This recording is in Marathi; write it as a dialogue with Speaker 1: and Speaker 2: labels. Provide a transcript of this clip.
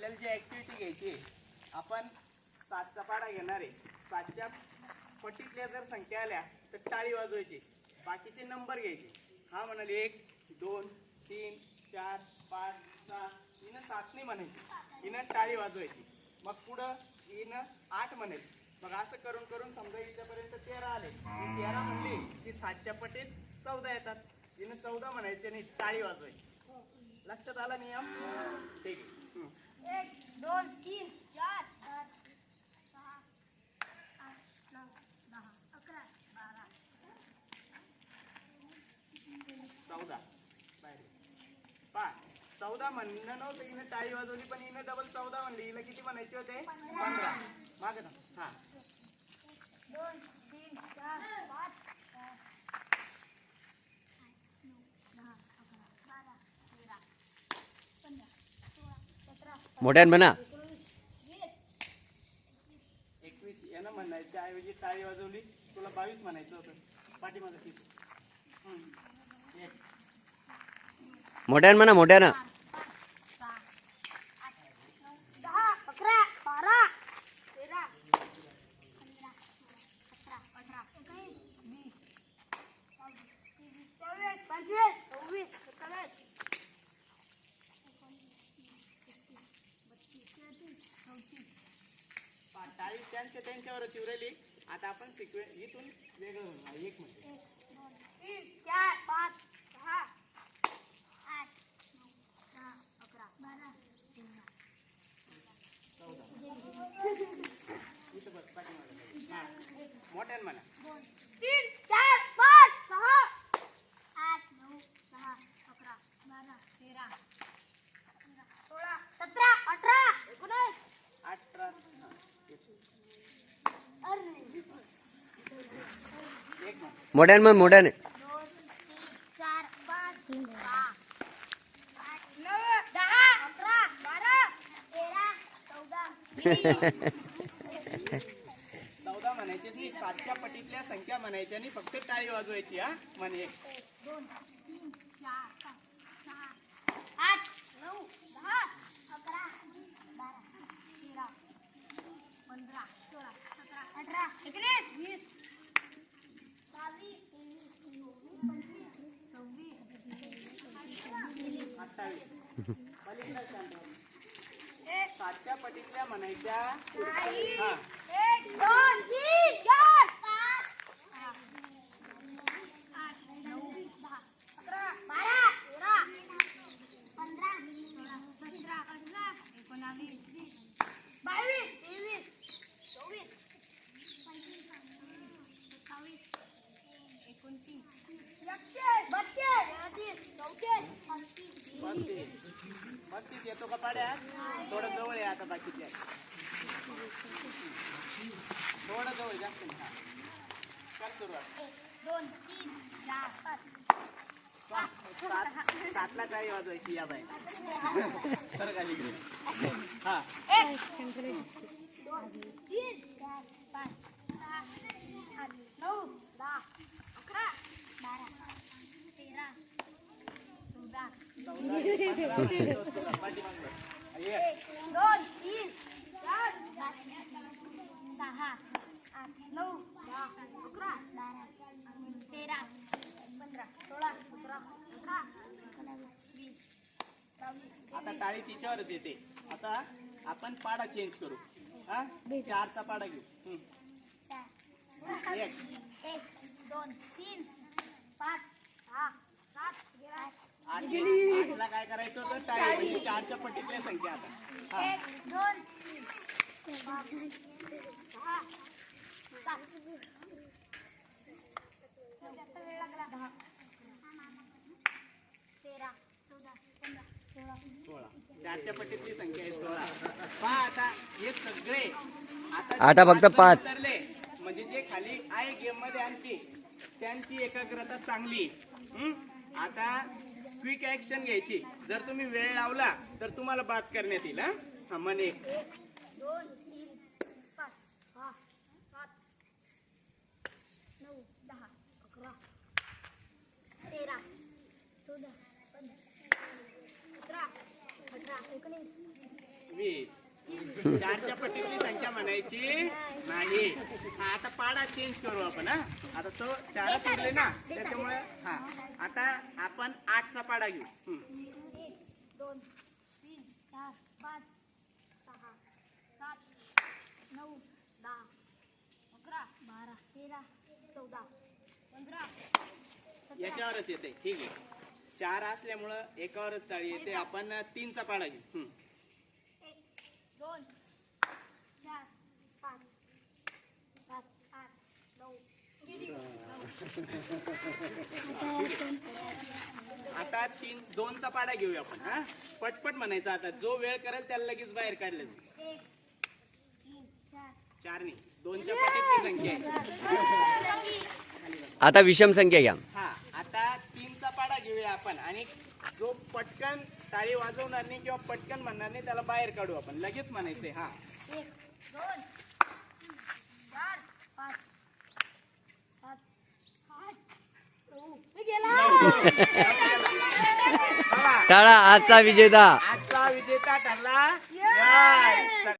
Speaker 1: आपल्याला जी ॲक्टिव्हिटी घ्यायची आहे आपण सातचा पाडा घेणार आहे. सातच्या पटीतल्या जर संख्या आल्या तर टाळी वाजवायची. बाकीचे नंबर घ्यायचे. हा म्हणाले एक दोन तीन चार पाच सहा. हिनं सातने म्हणायची. हिनं टाळी वाजवायची. मग पुढं हिनं आठ म्हणेल मग असं करून करून समजा इथपर्यंत तेरा आले. तेरा म्हणले की सातच्या पटीत चौदा येतात. हिनं चौदा म्हणायचे आणि टाळी वाजवायची. लक्षात आला नियम? ठीक आहे.
Speaker 2: एक दोन तीन चार पाच सहा आठ नऊ दहा अकरा बारा.
Speaker 1: चौदा. बाहेर चौदा म्हणणं नव्हतं हिनं टाळी वाजवली पण हिनं डबल चौदा म्हणली. हिला किती म्हणायचे होते? पंधरा. मागे थांब. हा.
Speaker 2: दोन तीन चार पाच सहा आठ नऊ दहा अकरा बारा तेरा पंधरा सोळा सतरा
Speaker 3: मोठ्यान म्हणा.
Speaker 1: एकवीस यानं म्हणायच्या ऐवजी टाळी वाजवली. तुला बावीस म्हणायचं होतं. पाठीमागं
Speaker 3: मोठ्यान म्हणा मोठ्यानं
Speaker 2: पाच सहा आठ नऊ दहा अकरा बारा तेरा पंधरा सोळा सतरा अठरा एकोणीस वीस बावीस तेवीस चोवीस पंचवीस सव्वीस सत्तावीस एकोणीस वीस एकवीस बत्तीस तेहतीस चौतीस
Speaker 1: पा त्यांच्या त्यांच्यावरच उरली आता आपण सिक्वे इथून वेगळं म्हणू. हा, एक म्हणजे
Speaker 2: तीन चार पाच सहा आठ नऊ दहा अकरा बारा तेरा.
Speaker 1: इथं बस मोठ्यानं म्हणा.
Speaker 2: तीन चार पाच सहा आठ नऊ दहा अकरा बारा तेरा पंधरा सोळा सतरा अठरा एकोणीस
Speaker 1: अठरा हा, एक. एक म्हण
Speaker 3: मोठ्यान मग मोठ्याने
Speaker 2: चौदा
Speaker 1: चौदा म्हणायचीच नाही सातच्या पटीतल्या संख्या म्हणायच्या आणि फक्त टाळी वाजवायची हा म्हणे
Speaker 2: पंधरा सोळा सतरा अठरा एकोणीस वीस
Speaker 1: सातच्या पटीतल्या म्हणायच्या
Speaker 2: नाही.
Speaker 1: हा
Speaker 2: एक दोन तीन चार पाच सहा आठ नऊ दहा अकरा बारा तेरा पंधरा सोळा सतरा अठरा एकोणावीस वीस बावीस तेवीस चोवीस पंचवीस सत्तावीस एकोणतीस एकतीस बत्तीस तेहतीस चौतीस पस्तीस
Speaker 1: येतो का पाड्या थोडं जवळ आहे आता बाकीच्या. थोडं जवळ जास्त नाही. सुरुवात.
Speaker 2: दोन तीन चार पाच.
Speaker 1: सात सात- सातला टाळी वाजवायची या बाय तर इकडे. हा
Speaker 2: एक दोन तीन चार पाच सहा आठ नऊ दहा अकरा बारा तेरा चौदा
Speaker 1: चौदा आहे, पंधरा आहे, चौदा, पाठीमागं. एक.
Speaker 2: एक दोन तीन चार पाच सहा आठ नऊ दहा अकरा बारा तेरा पंधरा सोळा सतरा अठरा एकोणावीस वीस बावीस
Speaker 1: आता टाळी तिच्यावरच येते. आता आपण पाडा चेंज करू. हा? चारचा पाडा घेऊ. एक
Speaker 2: दोन तीन पाच सहा सात आठ
Speaker 1: आठ आठला काय करायचं होतं टाळी चारच्या पटीतल्या संख्या आता. हा.
Speaker 2: दोन सोळा.
Speaker 1: चारच्या संख्या आहे सोळा. पहा आता हे सगळे
Speaker 3: आता फक्त पाच.
Speaker 1: उतरले म्हणजे जे खाली आहे गेममध्ये आणखी त्यांची एकाग्रता चांगली. हं? आता क्विक ऍक्शन घ्यायची. जर तुम्ही वेळ लावला तर तुम्हाला बाद करण्यात येईल हा? हा मन. एक
Speaker 2: दोन तीन पाच सहा सात नऊ दहा अकरा तेरा चौदा पंधरा सतरा अठरा एकोणीस
Speaker 1: वीस चारच्या पट्टीतली संख्या म्हणायची नाही. हा आता पाडा चेंज करू आपण हा. आता तो चारच उरले ना त्याच्यामुळे हा. आता आपण आठचा पाडा घेऊ.
Speaker 2: दोन तीन चार पाच सहा सात नऊ दहा अकरा बारा तेरा चौदा पंधरा
Speaker 1: याच्यावरच येते ठीक आहे. चार असल्यामुळं एकावरच टाळी येते आपण तीनचा पाडा घेऊ हम्म.
Speaker 2: एक दोन चार पाच सात आठ नऊ
Speaker 1: आता तीन दोनचा पाडा घेऊया आपण हा? पटपट म्हणायचा आता. जो वेळ करेल त्याला लगेच बाहेर काढलं
Speaker 2: चार
Speaker 1: नाही दोनच्या पट्टीतली संख्या आहे
Speaker 3: आता विषम संख्या घ्या.
Speaker 1: हा आता तीनचा पाडा घेऊया आपण. आणि जो पटकन टाळी वाजवणार नाही किंवा पटकन म्हणणार नाही त्याला बाहेर काढू आपण. लगेच म्हणायचंय हा.
Speaker 2: एक दोन चार पाच सात आठ नऊ मी गेला
Speaker 1: चला,
Speaker 3: टाळा आजचा विजेता.
Speaker 1: आजचा विजेता ठरला.